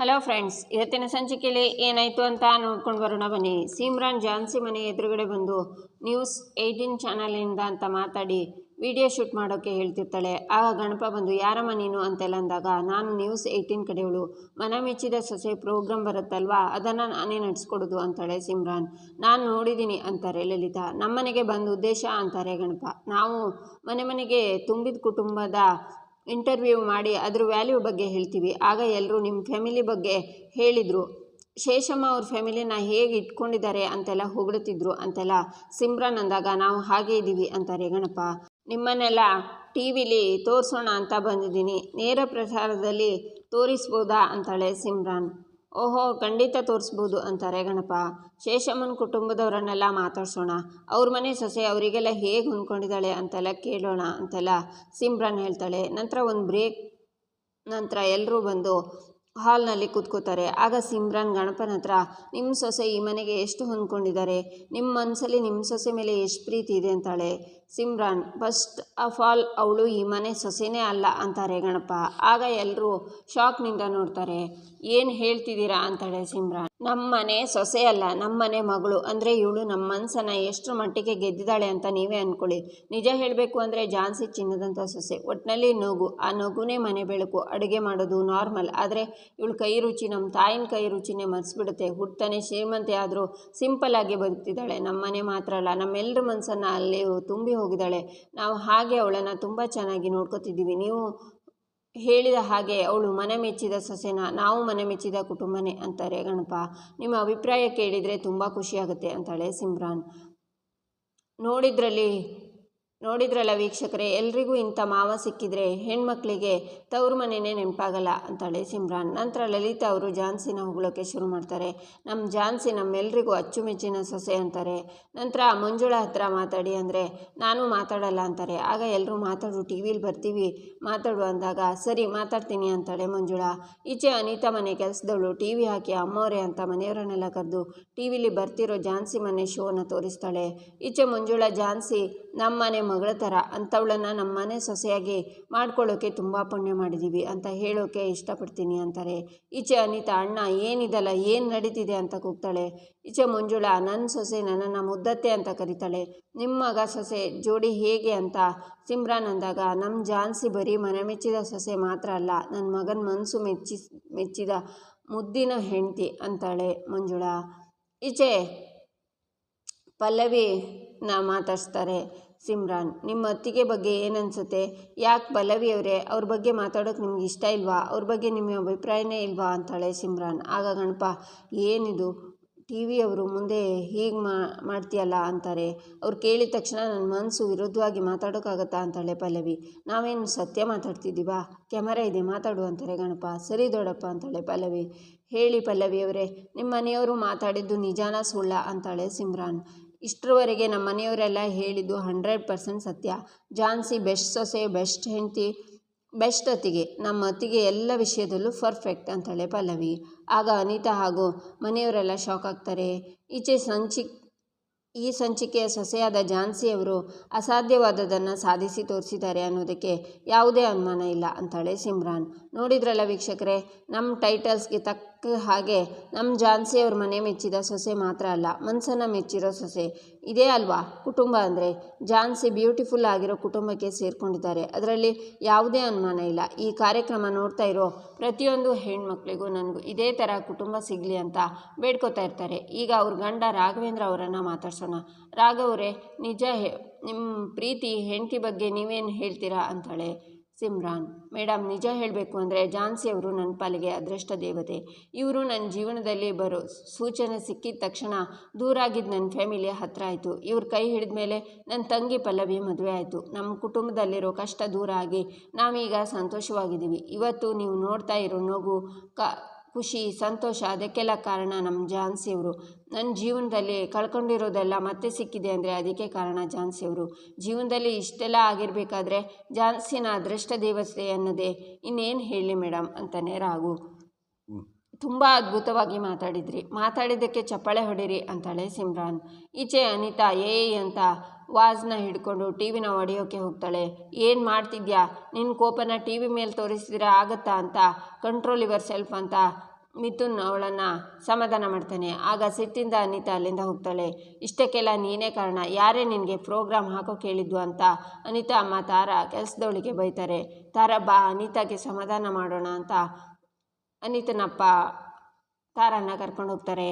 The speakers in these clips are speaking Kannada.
ಹಲೋ ಫ್ರೆಂಡ್ಸ್, ಇವತ್ತಿನ ಸಂಚಿಕೆಯಲ್ಲಿ ಏನಾಯಿತು ಅಂತ ನೋಡ್ಕೊಂಡು ಬರೋಣ ಬನ್ನಿ. ಸಿಮ್ರಾನ್ ಜಾನ್ಸಿ ಮನೆ ಎದುರುಗಡೆ ಬಂದು ನ್ಯೂಸ್ ಏಯ್ಟೀನ್ ಚಾನಲಿಂದ ಅಂತ ಮಾತಾಡಿ ವಿಡಿಯೋ ಶೂಟ್ ಮಾಡೋಕ್ಕೆ ಹೇಳ್ತಿರ್ತಾಳೆ. ಆಗ ಗಣಪ ಬಂದು ಯಾರ ನೀನು? ಅಂತೆಲ್ಲ ಅಂದಾಗ, ನಾನು ನ್ಯೂಸ್ ಏಯ್ಟೀನ್ ಕಡೆಯವಳು. ಮನ ಮೆಚ್ಚಿದ ಸೊಸೆ ಪ್ರೋಗ್ರಾಮ್ ಬರುತ್ತಲ್ವಾ? ಅದನ್ನು ನಾನೇ ನಡೆಸ್ಕೊಡೋದು, ಅಂತಾಳೆ ಸಿಮ್ರಾನ್. ನಾನು ನೋಡಿದ್ದೀನಿ ಅಂತಾರೆ ಲಲಿತಾ. ನಮ್ಮನೆಗೆ ಬಂದ ಉದ್ದೇಶ, ಅಂತಾರೆ ಗಣಪ. ನಾವು ಮನೆ ಮನೆಗೆ ತುಂಬಿದ ಕುಟುಂಬದ ಇಂಟರ್ವ್ಯೂ ಮಾಡಿ ಅದ್ರ ವ್ಯಾಲ್ಯೂ ಬಗ್ಗೆ ಹೇಳ್ತೀವಿ. ಆಗ ಎಲ್ಲರೂ ನಿಮ್ಮ ಫ್ಯಾಮಿಲಿ ಬಗ್ಗೆ ಹೇಳಿದರು. ಶೇಷಮ್ಮ ಅವ್ರ ಫ್ಯಾಮಿಲಿನ ಹೇಗೆ ಇಟ್ಕೊಂಡಿದ್ದಾರೆ ಅಂತೆಲ್ಲ ಹೊಗಳುತ್ತಿದ್ರು ಅಂತೆಲ್ಲ ಸಿಮ್ರಾನ್ ಅಂದಾಗ ನಾವು ಹಾಗೆ ಇದ್ದೀವಿ ಅಂತಾರೆ, ಗಣಪ, ನಿಮ್ಮನ್ನೆಲ್ಲ ಟಿ ವಿಲಿ ತೋರಿಸೋಣ ಅಂತ ಬಂದಿದ್ದೀನಿ. ನೇರ ಪ್ರಸಾರದಲ್ಲಿ ತೋರಿಸ್ಬೋದಾ? ಅಂತಾಳೆ ಸಿಮ್ರಾನ್. ಓಹೋ, ಖಂಡಿತ ತೋರಿಸ್ಬೋದು ಅಂತಾರೆ ಗಣಪ. ಶೇಷಮ್ಮನ ಕುಟುಂಬದವರನ್ನೆಲ್ಲ ಮಾತಾಡ್ಸೋಣ. ಅವ್ರ ಮನೆ ಸೊಸೆ ಅವರಿಗೆಲ್ಲ ಹೇಗೆ ಹೊಂದ್ಕೊಂಡಿದ್ದಾಳೆ ಅಂತೆಲ್ಲ ಕೇಳೋಣ ಅಂತೆಲ್ಲ ಸಿಮ್ರಾನ್ ಹೇಳ್ತಾಳೆ. ನಂತರ ಒಂದು ಬ್ರೇಕ್ ನಂತರ ಎಲ್ಲರೂ ಬಂದು ಹಾಲ್ನಲ್ಲಿ ಕೂತ್ಕೋತಾರೆ. ಆಗ ಸಿಮ್ರಾನ್ ಗಣಪನ ಹತ್ರ ನಿಮ್ಮ ಸೊಸೆ ಈ ಮನೆಗೆ ಎಷ್ಟು ಹೊಂದ್ಕೊಂಡಿದ್ದಾರೆ? ನಿಮ್ಮ ಮನಸ್ಸಲ್ಲಿ ನಿಮ್ಮ ಸೊಸೆ ಮೇಲೆ ಎಷ್ಟು ಪ್ರೀತಿ ಇದೆ? ಅಂತಾಳೆ. ಸಿಮ್ರಾನ್, ಫಸ್ಟ್ ಆಫ್ ಆಲ್ ಅವಳು ಈ ಮನೆ ಸೊಸೆನೇ ಅಲ್ಲ ಅಂತಾರೆ ಗಣಪ. ಆಗ ಎಲ್ಲರೂ ಶಾಕ್ನಿಂದ ನೋಡ್ತಾರೆ, ಏನು ಹೇಳ್ತಿದ್ದೀರಾ? ಅಂತಾಳೆ ಸಿಮ್ರಾನ್. ನಮ್ಮ ಮನೆ ಸೊಸೆ ಅಲ್ಲ ನಮ್ಮನೆ ಮಗಳು. ಅಂದರೆ ಇವಳು ನಮ್ಮ ಮನಸ್ಸನ್ನು ಎಷ್ಟು ಮಟ್ಟಿಗೆ ಗೆದ್ದಿದ್ದಾಳೆ ಅಂತ ನೀವೇ ಅಂದ್ಕೊಳ್ಳಿ ನಿಜ ಹೇಳಬೇಕು ಅಂದರೆ ಜಾನ್ಸಿ ಚಿನ್ನದಂಥ ಸೊಸೆ. ಒಟ್ಟಿನಲ್ಲಿ ನಗು. ಆ ನಗುನೇ ಮನೆ ಬೆಳಕು. ಅಡುಗೆ ಮಾಡೋದು ನಾರ್ಮಲ್. ಆದರೆ ಇವಳು ಕೈ ರುಚಿ ನಮ್ಮ ತಾಯಿನ ಕೈ ರುಚಿನೇ ಮರೆಸ್ಬಿಡುತ್ತೆ. ಹುಟ್ಟನೆ ಶ್ರೀಮಂತೆ ಆದರೂ ಸಿಂಪಲ್ ಆಗಿ ಬದುಕ್ತಿದ್ದಾಳೆ. ನಮ್ಮನೆ ಮಾತ್ರ ಅಲ್ಲ ನಮ್ಮೆಲ್ಲರ ಮನಸ್ಸನ್ನು ಅಲ್ಲಿ ತುಂಬಿ ಹೋಗಿದ್ದಾಳೆ. ನಾವು ಹಾಗೆ ಅವಳನ್ನು ತುಂಬ ಚೆನ್ನಾಗಿ ನೋಡ್ಕೊತಿದ್ದೀವಿ. ನೀವು ಹೇಳಿದ ಹಾಗೆ ಅವಳು ಮನೆ ಮೆಚ್ಚಿದ ಸೊಸೆನ? ನಾವು ಮನೆ ಮೆಚ್ಚಿದ ಕುಟುಂಬನೇ? ಅಂತಾರೆ ಗಣಪ. ನಿಮ್ಮ ಅಭಿಪ್ರಾಯ ಕೇಳಿದರೆ ತುಂಬ ಖುಷಿಯಾಗುತ್ತೆ ಅಂತಾಳೆ ಸಿಮ್ರಾನ್. ನೋಡಿದ್ರಲ್ಲಿ ನೋಡಿದ್ರಲ್ಲ ವೀಕ್ಷಕರೇ, ಎಲ್ರಿಗೂ ಇಂಥ ಮಾವ ಸಿಕ್ಕಿದ್ರೆ ಹೆಣ್ಮಕ್ಳಿಗೆ ತವ್ರ ಮನೆಯೇ ನೆನಪಾಗಲ್ಲ ಅಂತಾಳೆ ಸಿಮ್ರಾನ್. ನಂತರ ಲಲಿತಾ ಅವರು ಜಾನ್ಸಿನ ಹೊಗಳೋಕ್ಕೆ ಶುರು ಮಾಡ್ತಾರೆ. ನಮ್ಮ ಜಾನ್ಸಿ ನಮ್ಮೆಲ್ರಿಗೂ ಅಚ್ಚುಮೆಚ್ಚಿನ ಸೊಸೆ ಅಂತಾರೆ. ನಂತರ ಮಂಜುಳಾ ಹತ್ರ ಮಾತಾಡಿ ಅಂದರೆ, ನಾನು ಮಾತಾಡಲ್ಲ ಅಂತಾರೆ. ಆಗ ಎಲ್ಲರೂ ಮಾತಾಡು ಟಿ ವಿಲಿ ಬರ್ತೀವಿ, ಮಾತಾಡು ಅಂದಾಗ, ಸರಿ, ಮಾತಾಡ್ತೀನಿ ಅಂತಾಳೆ ಮಂಜುಳ. ಈಚೆ ಅನಿತಾ ಮನೆ ಕೆಲಸದವಳು, ಟಿ ವಿ ಹಾಕಿ ಅಮ್ಮವರೇ ಅಂತ ಮನೆಯವರನ್ನೆಲ್ಲ ಕರೆದು, ಟಿ ವಿಲಿ ಬರ್ತಿರೋ ಜಾನ್ಸಿ ಮನೆ ಶೋನ ತೋರಿಸ್ತಾಳೆ. ಈಚೆ ಮಂಜುಳಾ ಜಾನ್ಸಿ ನಮ್ಮ ಮನೆ ಮಗಳ ಥರ ಅಂಥವಳನ್ನು ನಮ್ಮನೆ ಸೊಸೆಯಾಗಿ ಮಾಡ್ಕೊಳ್ಳೋಕ್ಕೆ ತುಂಬ ಪುಣ್ಯ ಮಾಡಿದ್ದೀವಿ ಅಂತ ಹೇಳೋಕೆ ಇಷ್ಟಪಡ್ತೀನಿ ಅಂತಾರೆ. ಈಚೆ ಅನಿತಾ, ಅಣ್ಣ, ಏನಿದಲ್ಲ, ಏನು ನಡೀತಿದೆ ಅಂತ ಕೂಗ್ತಾಳೆ. ಈಚೆ ಮಂಜುಳಾ ನನ್ನ ಸೊಸೆ ನನ್ನನ್ನು ಮುದ್ದತ್ತೆ ಅಂತ ಕರೀತಾಳೆ. ನಿಮ್ಮ ಮಗ ಸೊಸೆ ಜೋಡಿ ಹೇಗೆ ಅಂತ ಸಿಮ್ರಾನ್ ಅಂದಾಗ ನಮ್ಮ ಜಾನ್ಸಿ ಬರೀ ಮನೆ ಮೆಚ್ಚಿದ ಸೊಸೆ ಮಾತ್ರ ಅಲ್ಲ ನನ್ನ ಮಗನ ಮನಸ್ಸು ಮೆಚ್ಚಿ, ಮೆಚ್ಚಿದ ಮುದ್ದಿನ ಹೆಂಡತಿ ಅಂತಾಳೆ ಮಂಜುಳಾ. ಈಚೆ ಪಲ್ಲವಿನ ಮಾತಾಡಿಸ್ತಾರೆ. ಸಿಮ್ರಾನ್, ನಿಮ್ಮ ಅತ್ತಿಗೆ ಬಗ್ಗೆ ಏನನ್ಸುತ್ತೆ? ಯಾಕೆ ಪಲ್ಲವಿ ಅವರೇ? ಅವ್ರ ಬಗ್ಗೆ ಮಾತಾಡೋಕೆ ನಿಮ್ಗೆ ಇಷ್ಟ ಇಲ್ವಾ? ಅವ್ರ ಬಗ್ಗೆ ನಿಮ್ಮ ಅಭಿಪ್ರಾಯನೇ ಇಲ್ವಾ? ಅಂತಾಳೆ ಸಿಮ್ರಾನ್. ಆಗ ಗಣಪ, ಏನಿದು? ಟಿ ವಿ ಅವರು ಮುಂದೆ ಹೀಗೆ ಮಾ, ಮಾಡ್ತೀಯಲ್ಲ ಅಂತಾರೆ. ಅವ್ರು ಕೇಳಿದ ತಕ್ಷಣ ನನ್ನ ಮನಸ್ಸು ವಿರುದ್ಧವಾಗಿ ಮಾತಾಡೋಕ್ಕಾಗತ್ತಾ ಅಂತಾಳೆ ಪಲ್ಲವಿ. ನಾವೇನು ಸತ್ಯ ಮಾತಾಡ್ತಿದ್ದೀವಾ? ಕ್ಯಾಮರಾ ಇದೆ, ಮಾತಾಡು ಅಂತಾರೆ ಗಣಪ. ಸರಿ ದೊಡ್ಡಪ್ಪ, ಅಂತಾಳೆ ಪಲ್ಲವಿ. ಹೇಳಿ ಪಲ್ಲವಿಯವರೇ ನಿಮ್ಮ ಮನೆಯವರು ಮಾತಾಡಿದ್ದು ನಿಜಾನ ಸುಳ್ಳ? ಅಂತಾಳೆ ಸಿಮ್ರಾನ್. ಇಷ್ಟರವರೆಗೆ ನಮ್ಮ ಮನೆಯವರೆಲ್ಲ ಹೇಳಿದ್ದು ಹಂಡ್ರೆಡ್ ಪರ್ಸೆಂಟ್ ಸತ್ಯ. ಜಾನ್ಸಿ ಬೆಸ್ಟ್ ಸೊಸೆ, ಬೆಸ್ಟ್ ಹೆಂಡತಿ, ಬೆಸ್ಟ್ ಅತಿಗೆ ನಮ್ಮ ಅತ್ತಿಗೆ ಎಲ್ಲ ವಿಷಯದಲ್ಲೂ ಪರ್ಫೆಕ್ಟ್ ಅಂತಾಳೆ ಪಲ್ಲವಿ. ಆಗ ಅನಿತಾ ಹಾಗೂ ಮನೆಯವರೆಲ್ಲ ಶಾಕ್ ಆಗ್ತಾರೆ. ಈಚೆ ಸಂಚಿ, ಈ ಸಂಚಿಕೆಯ ಸೊಸೆಯಾದ ಜಾನ್ಸಿಯವರು ಅಸಾಧ್ಯವಾದದನ್ನು ಸಾಧಿಸಿ ತೋರಿಸಿದ್ದಾರೆ ಅನ್ನೋದಕ್ಕೆ ಯಾವುದೇ ಅನುಮಾನ ಇಲ್ಲ ಅಂತಾಳೆ ಸಿಮ್ರಾನ್. ನೋಡಿದ್ರಲ್ಲ ವೀಕ್ಷಕರೇ ನಮ್ಮ ಟೈಟಲ್ಸ್ಗೆ ತಕ್ಕ ಹಾಗೆ ನಮ್ಮ ಜಾನ್ಸಿಯವ್ರ ಮನೆ ಮೆಚ್ಚಿದ ಸೊಸೆ ಮಾತ್ರ ಅಲ್ಲ ಮನಸ್ಸನ್ನು ಮೆಚ್ಚಿರೋ ಸೊಸೆ. ಇದೇ ಅಲ್ವಾ? ಕುಟುಂಬ ಅಂದರೆ ಜಾನ್ಸಿ ಬ್ಯೂಟಿಫುಲ್ ಆಗಿರೋ ಕುಟುಂಬಕ್ಕೆ ಸೇರಿಕೊಂಡಿದ್ದಾರೆ. ಅದರಲ್ಲಿ ಯಾವುದೇ ಅನುಮಾನ ಇಲ್ಲ. ಈ ಕಾರ್ಯಕ್ರಮ ನೋಡ್ತಾ ಇರೋ ಪ್ರತಿಯೊಂದು ಹೆಣ್ಮಕ್ಳಿಗೂ ನನಗೂ ಇದೇ ಥರ ಕುಟುಂಬ ಸಿಗಲಿ ಅಂತ ಬೇಡ್ಕೋತಾ ಇರ್ತಾರೆ. ಈಗ ಅವ್ರ ಗಂಡ ರಾಘವೇಂದ್ರ ಅವರನ್ನು ಮಾತಾಡ್ಸೋಣ. ರಾಘವರೇ ನಿಜ ನಿಮ್ಮ ಪ್ರೀತಿ ಹೆಂಡತಿ ಬಗ್ಗೆ ನೀವೇನು ಹೇಳ್ತೀರಾ ಅಂತಾಳೆ. ಸಿಮ್ರಾನ್ ಮೇಡಮ್ ನಿಜ ಹೇಳಬೇಕು ಅಂದರೆ ಜಾನ್ಸಿ ಅವರು ನನ್ನ ಪಾಲಿಗೆ ಅದೃಷ್ಟ ದೇವತೆ. ಇವರು ನನ್ನ ಜೀವನದಲ್ಲಿ ಬರೋ ಸೂಚನೆ ಸಿಕ್ಕಿದ ತಕ್ಷಣ ದೂರಾಗಿದ್ದು ನನ್ನ ಫ್ಯಾಮಿಲಿ ಹತ್ರ ಆಯಿತು. ಇವ್ರ ಕೈ ಹಿಡಿದ ಮೇಲೆ ನನ್ನ ತಂಗಿ ಪಲ್ಲವಿ ಮದುವೆ ಆಯಿತು. ನಮ್ಮ ಕುಟುಂಬದಲ್ಲಿರೋ ಕಷ್ಟ ದೂರ ಆಗಿ ನಾವೀಗ ಸಂತೋಷವಾಗಿದ್ದೀವಿ. ಇವತ್ತು ನೀವು ನೋಡ್ತಾ ಇರೋ ನಗು ಕ ಖುಷಿ ಸಂತೋಷ ಅದಕ್ಕೆಲ್ಲ ಕಾರಣ ನಮ್ಮ ಜಾನ್ಸಿಯವರು ನನ್ನ ಜೀವನದಲ್ಲಿ ಕಳ್ಕೊಂಡಿರೋದೆಲ್ಲ ಮತ್ತೆ ಸಿಕ್ಕಿದೆ ಅಂದರೆ ಅದಕ್ಕೆ ಕಾರಣ ಜಾನ್ಸಿಯವರು ಜೀವನದಲ್ಲಿ ಇಷ್ಟೆಲ್ಲ ಆಗಿರಬೇಕಾದ್ರೆ ಜಾನ್ಸಿನ ಅದೃಷ್ಟ ದೇವತೆ ಅನ್ನೋದೇ. ಇನ್ನೇನು ಹೇಳಿ ಮೇಡಮ್ ಅಂತಾನೆ ರಾಘು. ತುಂಬ ಅದ್ಭುತವಾಗಿ ಮಾತಾಡಿದ್ರಿ. ಮಾತಾಡಿದ್ದಕ್ಕೆ ಚಪ್ಪಾಳೆ ಹೊಡಿರಿ ಅಂತಾಳೆ ಸಿಮ್ರಾನ್. ಈಚೆ ಅನಿತಾ ಏ ಅಂತ ವಾಜ್ನ ಹಿಡ್ಕೊಂಡು ಟಿ ವಿನ ಹೊಡೆಯೋಕೆ ಹೋಗ್ತಾಳೆ. ಏನು ಮಾಡ್ತಿದ್ಯಾ? ನಿನ್ನ ಕೋಪನ ಟಿ ವಿ ಮೇಲೆ ತೋರಿಸಿದ್ರೆ ಆಗತ್ತಾ ಅಂತ? ಕಂಟ್ರೋಲ್ ಯುವರ್ ಸೆಲ್ಫ್ ಅಂತ ಮಿಥುನ್ ಅವಳನ್ನು ಸಮಾಧಾನ ಮಾಡ್ತಾನೆ. ಆಗ ಸಿಟ್ಟಿಂದ ಅನಿತಾ ಅಲ್ಲಿಂದ ಹೋಗ್ತಾಳೆ. ಇಷ್ಟಕ್ಕೆಲ್ಲ ನೀನೇ ಕಾರಣ. ಯಾರೇ ನಿನಗೆ ಪ್ರೋಗ್ರಾಮ್ ಹಾಕೋ ಕೇಳಿದ್ದು ಅಂತ ಅನಿತಾ ಅಮ್ಮ ತಾರ ಕೆಲಸದವಳಿಗೆ ಬೈತಾರೆ. ತಾರ, ಬಾ, ಅನಿತಾಗೆ ಸಮಾಧಾನ ಮಾಡೋಣ ಅಂತ ಅನಿತನಪ್ಪ ತಾರನ್ನ ಕರ್ಕೊಂಡು ಹೋಗ್ತಾರೆ.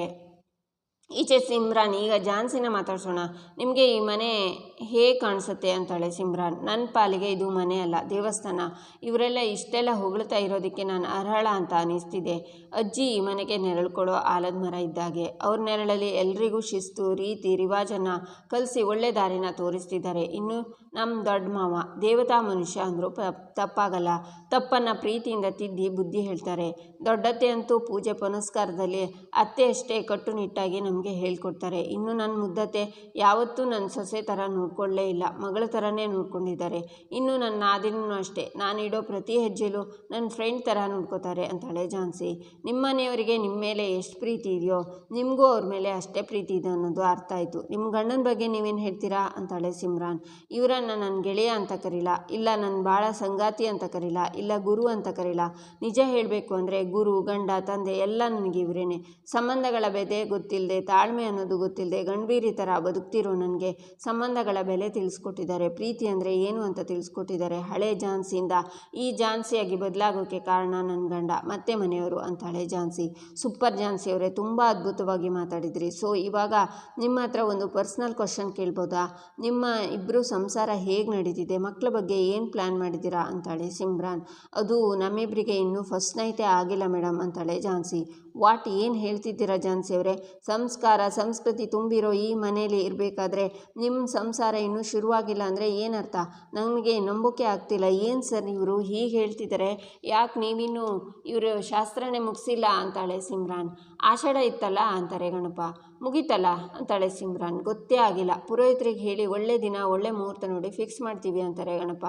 ಈಚೆ ಸಿಮ್ರಾನ್, ಈಗ ಜಾನ್ಸಿನ ಮಾತಾಡ್ಸೋಣ. ನಿಮಗೆ ಈ ಮನೆ ಹೇಗೆ ಕಾಣಿಸುತ್ತೆ ಅಂತಾಳೆ ಸಿಮ್ರಾನ್. ನನ್ನ ಪಾಲಿಗೆ ಇದು ಮನೆ ಅಲ್ಲ, ದೇವಸ್ಥಾನ. ಇವರೆಲ್ಲ ಇಷ್ಟೆಲ್ಲ ಹೊಗಳ್ತಾ ಇರೋದಕ್ಕೆ ನಾನು ಅರ್ಹಳ ಅಂತ ಅನಿಸ್ತಿದೆ. ಅಜ್ಜಿ ಈ ಮನೆಗೆ ನೆರಳು ಕೊಡೋ ಆಲದ ಮರ ಇದ್ದಾಗೆ. ಅವ್ರ ನೆರಳಲ್ಲಿ ಎಲ್ರಿಗೂ ಶಿಸ್ತು, ರೀತಿ, ರಿವಾಜನ್ನು ಕಲಿಸಿ ಒಳ್ಳೆ ದಾರಿನ ತೋರಿಸ್ತಿದ್ದಾರೆ. ಇನ್ನು ನಮ್ಮ ದೊಡ್ಡ ಮಾವ, ದೇವತಾ ಮನುಷ್ಯ ಅಂದರೂ ಪ, ತಪ್ಪಾಗಲ್ಲ. ತಪ್ಪನ್ನು ಪ್ರೀತಿಯಿಂದ ತಿದ್ದಿ ಬುದ್ಧಿ ಹೇಳ್ತಾರೆ. ದೊಡ್ಡತ್ತೆ ಅಂತೂ ಪೂಜೆ ಪುನಸ್ಕಾರದಲ್ಲಿ ಅತ್ತೆ ಅಷ್ಟೇ ಕಟ್ಟುನಿಟ್ಟಾಗಿ ನಮಗೆ ಹೇಳ್ಕೊಡ್ತಾರೆ. ಇನ್ನು ನನ್ನ ಮುದ್ದತೆ ಯಾವತ್ತೂ ನನ್ನ ಸೊಸೆ ಥರ ನೋಡ್ಕೊಳ್ಳೇ ಇಲ್ಲ. ಮಗಳ ಥರನೇ ನೋಡ್ಕೊಂಡಿದ್ದಾರೆ. ಇನ್ನು ನನ್ನ ನಾದಿನೂ ಅಷ್ಟೇ. ನಾನಿಡೋ ಪ್ರತಿ ಹೆಜ್ಜೆಲೂ ನನ್ನ ಫ್ರೆಂಡ್ ಥರ ನೋಡ್ಕೋತಾರೆ ಅಂತಾಳೆ ಝಾನ್ಸಿ. ನಿಮ್ಮ ಮನೆಯವರಿಗೆ ನಿಮ್ಮ ಮೇಲೆ ಎಷ್ಟು ಪ್ರೀತಿ ಇದೆಯೋ, ನಿಮಗೂ ಅವ್ರ ಮೇಲೆ ಅಷ್ಟೇ ಪ್ರೀತಿ ಇದೆ ಅನ್ನೋದು ಅರ್ಥ ಆಯಿತು. ನಿಮ್ಮ ಗಂಡನ ಬಗ್ಗೆ ನೀವೇನು ಹೇಳ್ತೀರಾ? ಅಂತಾಳೆ ಸಿಮ್ರಾನ್. ಇವರನ್ನು ನನ್ನ ಗೆಳೆಯ ಅಂತ ಕರೀಲ? ಇಲ್ಲ ನನ್ನ ಭಾಳ ಸಂಗಾತಿ ಅಂತ ಕರೀಲ? ಇಲ್ಲ ಗುರು ಅಂತ ಕರೀಲ? ನಿಜ ಹೇಳಬೇಕು ಅಂದರೆ ಗುರು, ಗಂಡ, ತಂದೆ ಎಲ್ಲ ನನಗೆ ಇವರೇನೆ. ಸಂಬಂಧಗಳ ಬೆದೆ ಗೊತ್ತಿಲ್ಲದೆ ತಾಳ್ಮೆ ಅನ್ನೋದು ಗೊತ್ತಿಲ್ಲದೆ ಗಂಡಬೀರಿ ಥರ ಬದುಕ್ತಿರೋ ನನಗೆ ಸಂಬಂಧಗಳ ಬೆಲೆ ತಿಳಿಸ್ಕೊಟ್ಟಿದ್ದಾರೆ. ಪ್ರೀತಿ ಅಂದರೆ ಏನು ಅಂತ ತಿಳಿಸ್ಕೊಟ್ಟಿದ್ದಾರೆ. ಹಳೆ ಜಾನ್ಸಿಯಿಂದ ಈ ಜಾನ್ಸಿಯಾಗಿ ಬದಲಾಗೋಕ್ಕೆ ಕಾರಣ ನನ್ನ ಗಂಡ, ಮತ್ತೆ ಮನೆಯವರು ಅಂತಾಳೆ ಜಾನ್ಸಿ ಸೂಪರ್ ಜಾನ್ಸಿಯವರೇ ತುಂಬ ಅದ್ಭುತವಾಗಿ ಮಾತಾಡಿದ್ರಿ. ಸೊ ಇವಾಗ ನಿಮ್ಮ ಹತ್ರ ಒಂದು ಪರ್ಸ್ನಲ್ ಕ್ವಶನ್ ಕೇಳ್ಬೋದಾ? ನಿಮ್ಮ ಇಬ್ಬರು ಸಂಸಾರ ಹೇಗೆ ನಡೀತಿದೆ? ಮಕ್ಕಳ ಬಗ್ಗೆ ಏನು ಪ್ಲ್ಯಾನ್ ಮಾಡಿದ್ದೀರಾ? ಅಂತಾಳೆ ಸಿಮ್ರಾನ್. ಅದು ನಮ್ಮಿಬ್ಬರಿಗೆ ಇನ್ನೂ ಫಸ್ಟ್ ನೈಟೇ ಆಗಿಲ್ಲ ಮೇಡಮ್ ಅಂತಾಳೆ ಜಾನ್ಸಿ ವಾಟ್ ಏನು ಹೇಳ್ತಿದ್ದೀರಾ ಜಾನ್ಸಿ ಅವರೇ? ಸಂಸ್ಕಾರ, ಸಂಸ್ಕೃತಿ ತುಂಬಿರೋ ಈ ಮನೇಲಿ ಇರಬೇಕಾದ್ರೆ ನಿಮ್ಮ ಸಂಸಾರ ಇನ್ನೂ ಶುರುವಾಗಿಲ್ಲ ಅಂದರೆ ಏನರ್ಥ? ನನಗೆ ನಂಬಿಕೆ ಆಗ್ತಿಲ್ಲ. ಏನು ಸರ್ ಇವರು ಹೀಗೆ ಹೇಳ್ತಿದ್ದಾರೆ ಯಾಕೆ ನೀವಿನ್ನೂ ಇವರು ಶಾಸ್ತ್ರನೇ ಮುಗಿಸಿಲ್ಲ ಅಂತಾಳೆ ಸಿಮ್ರಾನ್. ಆಷಾಢ ಇತ್ತಲ್ಲ ಅಂತಾರೆ ಗಣಪ. ಮುಗೀತಲ್ಲ? ಅಂತಾಳೆ ಸಿಮ್ರಾನ್. ಗೊತ್ತೇ ಆಗಿಲ್ಲ. ಪುರೋಹಿತರಿಗೆ ಹೇಳಿ, ಒಳ್ಳೆ ದಿನ, ಒಳ್ಳೆ ಮುಹೂರ್ತ ನೋಡಿ ಫಿಕ್ಸ್ ಮಾಡ್ತೀವಿ ಅಂತಾರೆ ಗಣಪ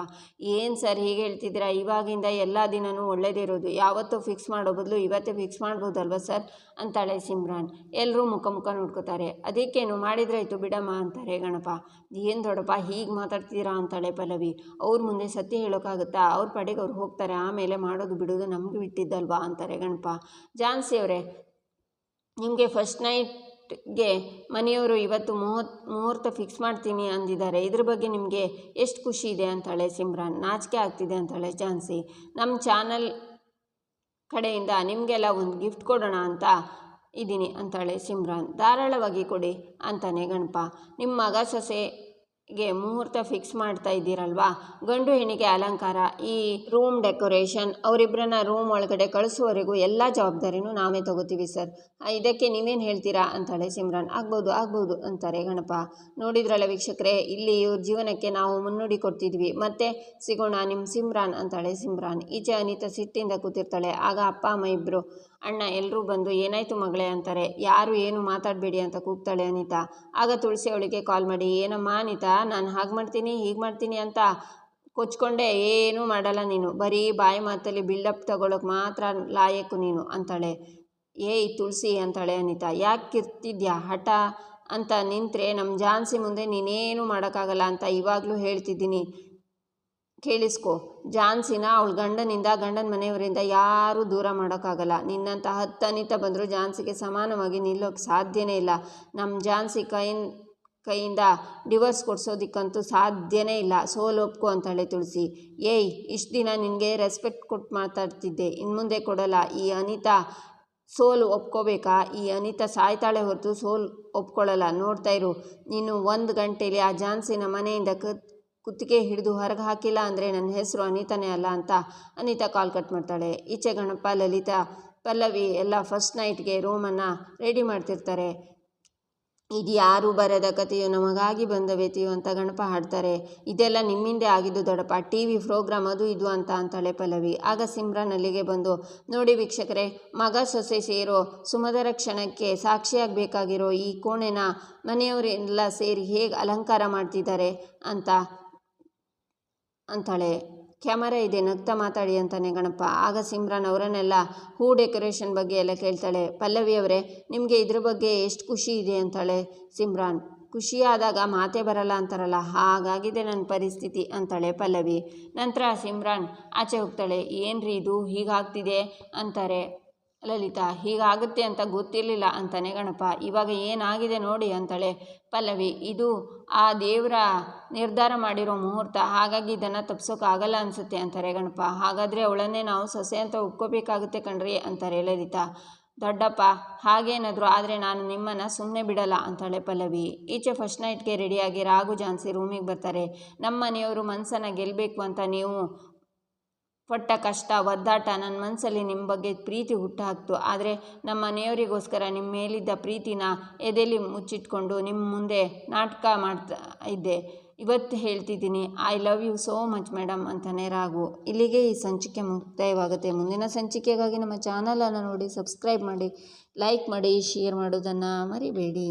ಏನು ಸರ್ ಹೀಗೆ ಹೇಳ್ತಿದ್ದೀರಾ? ಇವಾಗಿಂದ ಎಲ್ಲ ದಿನವೂ ಒಳ್ಳೇದೇ ಇರೋದು. ಯಾವತ್ತೂ ಫಿಕ್ಸ್ ಮಾಡೋ ಬದಲು ಇವತ್ತೇ ಫಿಕ್ಸ್ ಮಾಡ್ಬೋದಲ್ವ ಸರ್? ಅಂತಾಳೆ ಸಿಮ್ರಾನ್. ಎಲ್ಲರೂ ಮುಖ ಮುಖ ನೋಡ್ಕೋತಾರೆ. ಅದಕ್ಕೇನು ಮಾಡಿದ್ರಾಯ್ತು ಬಿಡಮ್ಮ ಅಂತಾರೆ ಗಣಪ ಏನು ದೊಡ್ಡಪ್ಪ, ಹೀಗೆ ಮಾತಾಡ್ತೀರಾ ಅಂತಾಳೆ ಪಲ್ಲವಿ. ಅವ್ರ ಮುಂದೆ ಸತ್ಯ ಹೇಳೋಕ್ಕಾಗುತ್ತಾ ಅವ್ರ ಪಡೆಗೆ ಅವ್ರು ಹೋಗ್ತಾರೆ. ಆಮೇಲೆ ಮಾಡೋದು ಬಿಡೋದು ನಮಗೆ ಬಿಟ್ಟಿದ್ದಲ್ವಾ? ಅಂತಾರೆ ಗಣಪ ಜಾನ್ಸಿ ಅವರೇ, ನಿಮಗೆ ಫಸ್ಟ್ ನೈಟ್ಗೆ ಮನೆಯವರು ಇವತ್ತು ಮುಹೂರ್ತ ಮುಹೂರ್ತ ಫಿಕ್ಸ್ ಮಾಡ್ತೀನಿ ಅಂದಿದ್ದಾರೆ. ಇದ್ರ ಬಗ್ಗೆ ನಿಮಗೆ ಎಷ್ಟು ಖುಷಿ ಇದೆ ಅಂತಾಳೆ ಸಿಮ್ರಾನ್. ನಾಚಿಕೆ ಆಗ್ತಿದೆ ಅಂತಾಳೆ ಝಾನ್ಸಿ. ನಮ್ಮ ಚಾನಲ್ ಕಡೆಯಿಂದ ನಿಮಗೆಲ್ಲ ಒಂದು ಗಿಫ್ಟ್ ಕೊಡೋಣ ಅಂತ ಇದ್ದೀನಿ ಅಂತಾಳೆ ಸಿಮ್ರಾನ್. ಧಾರಾಳವಾಗಿ ಕೊಡಿ ಅಂತಾನೆ ಗಣಪ. ನಿಮ್ಮ ಮಗ ಸೊಸೆಗೆ ಮುಹೂರ್ತ ಫಿಕ್ಸ್ ಮಾಡ್ತಾ ಇದ್ದೀರಲ್ವಾ? ಗಂಡು ಹೆಣ್ಣಿಗೆ ಅಲಂಕಾರ, ಈ ರೂಮ್ ಡೆಕೋರೇಷನ್ ಅವರಿಬ್ಬರನ್ನ ರೂಮ್ ಒಳಗಡೆ ಕಳಿಸುವವರೆಗೂ ಎಲ್ಲ ಜವಾಬ್ದಾರಿನೂ ನಾವೇ ತಗೋತೀವಿ ಸರ್. ಇದಕ್ಕೆ ನೀವೇನು ಹೇಳ್ತೀರಾ? ಅಂತಾಳೆ ಸಿಮ್ರಾನ್. ಆಗ್ಬೋದು ಆಗ್ಬೋದು ಅಂತಾರೆ ಗಣಪ. ನೋಡಿದ್ರಲ್ಲ ವೀಕ್ಷಕರೇ, ಇಲ್ಲಿ ಇವ್ರ ಜೀವನಕ್ಕೆ ನಾವು ಮುನ್ನುಡಿ ಕೊಡ್ತಿದ್ವಿ. ಮತ್ತೆ ಸಿಗೋಣ ನಿಮ್ಮ ಸಿಮ್ರಾನ್, ಅಂತಾಳೆ ಸಿಮ್ರಾನ್. ಈಚೆ ಅನಿತಾ ಸಿಟ್ಟಿಂದ ಕೂತಿರ್ತಾಳೆ. ಆಗ ಅಪ್ಪ, ಅಮ್ಮ ಇಬ್ಬರು ಅಣ್ಣ ಎಲ್ಲರೂ ಬಂದು ಏನಾಯ್ತು ಮಗಳೇ ಅಂತಾರೆ. ಯಾರು ಏನು ಮಾತಾಡಬೇಡಿ ಅಂತ ಕೂಗ್ತಾಳೆ ಅನಿತಾ. ಆಗ ತುಳಸಿ ಅವಳಿಗೆ ಕಾಲ್ ಮಾಡಿ, ಏನಮ್ಮ ಅನಿತಾ, ನಾನು ಹಾಗೆ ಮಾಡ್ತೀನಿ, ಹೀಗೆ ಮಾಡ್ತೀನಿ ಅಂತ ಕೊಚ್ಕೊಂಡೆ. ಏನೂ ಮಾಡಲ್ಲ ನೀನು. ಬರೀ ಬಾಯಿ ಮಾತಲ್ಲಿ ಬಿಲ್ಡಪ್ ತಗೊಳಕ್ಕೆ ಮಾತ್ರ ಲಾಯಕ್ಕು ನೀನು ಅಂತಾಳೆ. ಏಯ್ ತುಳಸಿ ಅಂತಾಳೆ ಅನಿತಾ. ಯಾಕೆ ಕಿರ್ತಿದ್ಯಾ? ಹಠ ಅಂತ ನಿಂತರೆ ನಮ್ಮ ಜಾನ್ಸಿ ಮುಂದೆ ನೀನೇನು ಮಾಡೋಕ್ಕಾಗಲ್ಲ ಅಂತ ಇವಾಗಲೂ ಹೇಳ್ತಿದ್ದೀನಿ. ಕೇಳಿಸ್ಕೊ. ಜಾನ್ಸಿನ ಅವಳ ಗಂಡನಿಂದ, ಗಂಡನ ಮನೆಯವರಿಂದ ಯಾರೂ ದೂರ ಮಾಡೋಕ್ಕಾಗಲ್ಲ. ನಿನ್ನಂಥ ಹತ್ತನಿತ ಬಂದರೂ ಜಾನ್ಸಿಗೆ ಸಮಾನವಾಗಿ ನಿಲ್ಲೋಕ್ಕೆ ಸಾಧ್ಯನೇ ಇಲ್ಲ. ನಮ್ಮ ಜಾನ್ಸಿ ಕೈ ಕೈಯಿಂದ ಡಿವೋರ್ಸ್ ಕೊಡ್ಸೋದಿಕ್ಕಂತೂ ಸಾಧ್ಯನೇ ಇಲ್ಲ. ಸೋಲು ಒಪ್ಕೊ ಅಂತಾಳೆ ತುಳಸಿ. ಏಯ್, ಇಷ್ಟು ದಿನ ನಿನಗೆ ರೆಸ್ಪೆಕ್ಟ್ ಕೊಟ್ಟು ಮಾತಾಡ್ತಿದ್ದೆ. ಇನ್ನು ಮುಂದೆ ಕೊಡಲ್ಲ. ಈ ಅನಿತಾ ಸೋಲು ಒಪ್ಕೋಬೇಕಾ? ಈ ಅನಿತಾ ಸಾಯ್ತಾಳೆ ಹೊರತು ಸೋಲು ಒಪ್ಕೊಳ್ಳಲ್ಲ ನೋಡ್ತಾ ಇರು. ನೀನು ಒಂದು ಗಂಟೆಯಲ್ಲಿ ಆ ಜಾನ್ಸಿನ ಮನೆಯಿಂದ ಕ ಕುತ್ತಿಗೆ ಹಿಡಿದು ಹೊರಗೆ ಹಾಕಿಲ್ಲ ಅಂದರೆ ನನ್ನ ಹೆಸರು ಅನಿತಾನೇ ಅಲ್ಲ ಅಂತ ಅನಿತಾ ಕಾಲ್ ಕಟ್ ಮಾಡ್ತಾಳೆ. ಈಚೆ ಗಣಪ, ಲಲಿತಾ, ಪಲ್ಲವಿ ಎಲ್ಲ ಫಸ್ಟ್ ನೈಟ್ಗೆ ರೂಮನ್ನು ರೆಡಿ ಮಾಡ್ತಿರ್ತಾರೆ. ಇದು ಯಾರು ಬರೆದ ಕಥೆಯು ನಮಗಾಗಿ ಬಂದ ವ್ಯತಿಯು ಅಂತ ಗಣಪ ಹಾಡ್ತಾರೆ. ಇದೆಲ್ಲ ನಿಮ್ಮಿಂದೆ ಆಗಿದ್ದು ದೊಡ್ಡಪ್ಪ. ಟಿ ವಿ ಪ್ರೋಗ್ರಾಮ್ ಅದು ಇದು ಅಂತ ಅಂತಾಳೆ ಪಲ್ಲವಿ. ಆಗ ಸಿಮ್ರಾನ್ ಅಲ್ಲಿಗೆ ಬಂದು, ನೋಡಿ ವೀಕ್ಷಕರೇ, ಮಗ ಸೊಸೆ ಸೇರೋ ಸುಮಧರ ಕ್ಷಣಕ್ಕೆ ಸಾಕ್ಷಿಯಾಗಬೇಕಾಗಿರೋ ಈ ಕೋಣೆನ ಮನೆಯವರೆಲ್ಲ ಸೇರಿ ಹೇಗೆ ಅಲಂಕಾರ ಮಾಡ್ತಿದ್ದಾರೆ? ಅಂತ ಅಂತಾಳೆ. ಕ್ಯಾಮರಾ ಇದೆ, ನಗ್ತಾ ಮಾತಾಡಿ ಅಂತಾನೆ ಗಣಪ. ಆಗ ಸಿಮ್ರಾನ್ ಅವರನ್ನೆಲ್ಲ, ಹೂ ಡೆಕೋರೇಷನ್ ಬಗ್ಗೆ ಎಲ್ಲ ಕೇಳ್ತಾಳೆ. ಪಲ್ಲವಿ ಅವರೇ, ನಿಮಗೆ ಇದ್ರ ಬಗ್ಗೆ ಎಷ್ಟು ಖುಷಿ ಇದೆ? ಅಂತಾಳೆ ಸಿಮ್ರಾನ್. ಖುಷಿಯಾದಾಗ ಮಾತೇ ಬರಲ್ಲ ಅಂತಾರಲ್ಲ, ಹಾಗಾಗಿದೆ ನನ್ನ ಪರಿಸ್ಥಿತಿ, ಅಂತಾಳೆ ಪಲ್ಲವಿ. ನಂತರ ಸಿಮ್ರಾನ್, ಆಚೆ ಹೋಗ್ತಾಳೆ. ಏನ್ರಿ ಇದು? ಹೀಗಾಗ್ತಿದೆ? ಅಂತಾರೆ. ಲಲಿತಾ, ಹೀಗಾಗುತ್ತೆ ಅಂತ ಗೊತ್ತಿರಲಿಲ್ಲ ಅಂತಾನೆ ಗಣಪ. ಇವಾಗ ಏನಾಗಿದೆ ನೋಡಿ ಅಂತಾಳೆ. ಪಲ್ಲವಿ, ಇದು ಆ ದೇವರ ನಿರ್ಧಾರ ಮಾಡಿರೋ ಮುಹೂರ್ತ, ಹಾಗಾಗಿ ಇದನ್ನು ತಪ್ಸೋಕ್ಕಾಗಲ್ಲ ಅನಿಸುತ್ತೆ ಅಂತಾರೆ ಗಣಪ. ಹಾಗಾದರೆ ಅವಳನ್ನೇ ನಾವು ಸೊಸೆ ಅಂತ ಒಪ್ಕೋಬೇಕಾಗುತ್ತೆ ಕಣ್ರಿ ಅಂತಾರೆ ಲಲಿತಾ. ದೊಡ್ಡಪ್ಪ, ಹಾಗೇನಾದರೂ ಆದರೆ ನಾನು ನಿಮ್ಮನ್ನು ಸುಮ್ಮನೆ ಬಿಡಲ್ಲ ಅಂತಾಳೆ ಪಲ್ಲವಿ. ಈಚೆ ಫಸ್ಟ್ ನೈಟ್ಗೆ ರೆಡಿಯಾಗಿ ರಾಘು ಜಾನ್ಸಿ ರೂಮಿಗೆ ಬರ್ತಾರೆ. ನಮ್ಮ ಮನೆಯವರು ಮನಸ್ಸನ್ನು ಗೆಲ್ಲಬೇಕು ಅಂತ ನೀವು ಪಟ್ಟ ಕಷ್ಟ, ಒದ್ದಾಟ ನನ್ನ ಮನಸ್ಸಲ್ಲಿ ನಿಮ್ಮ ಬಗ್ಗೆ ಪ್ರೀತಿ ಹುಟ್ಟುಹಾಕ್ತು ಆದರೆ ನಮ್ಮ ಮನೆಯವರಿಗೋಸ್ಕರ ನಿಮ್ಮ ಮೇಲಿದ್ದ ಪ್ರೀತಿನ ಎದೆಲಿ ಮುಚ್ಚಿಟ್ಕೊಂಡು ನಿಮ್ಮ ಮುಂದೆ ನಾಟಕ ಮಾಡ್ತಾ ಇದ್ದೆ. ಇವತ್ತು ಹೇಳ್ತಿದ್ದೀನಿ, I love you so much madam ಅಂತಾನೆ ರಾಗು ಇಲ್ಲಿಗೆ ಈ ಸಂಚಿಕೆ ಮುಕ್ತಾಯವಾಗುತ್ತೆ. ಮುಂದಿನ ಸಂಚಿಕೆಗಾಗಿ ನಮ್ಮ ಚಾನಲನ್ನು ನೋಡಿ, ಸಬ್ಸ್ಕ್ರೈಬ್ ಮಾಡಿ, ಲೈಕ್ ಮಾಡಿ, ಶೇರ್ ಮಾಡೋದನ್ನು ಮರಿಬೇಡಿ.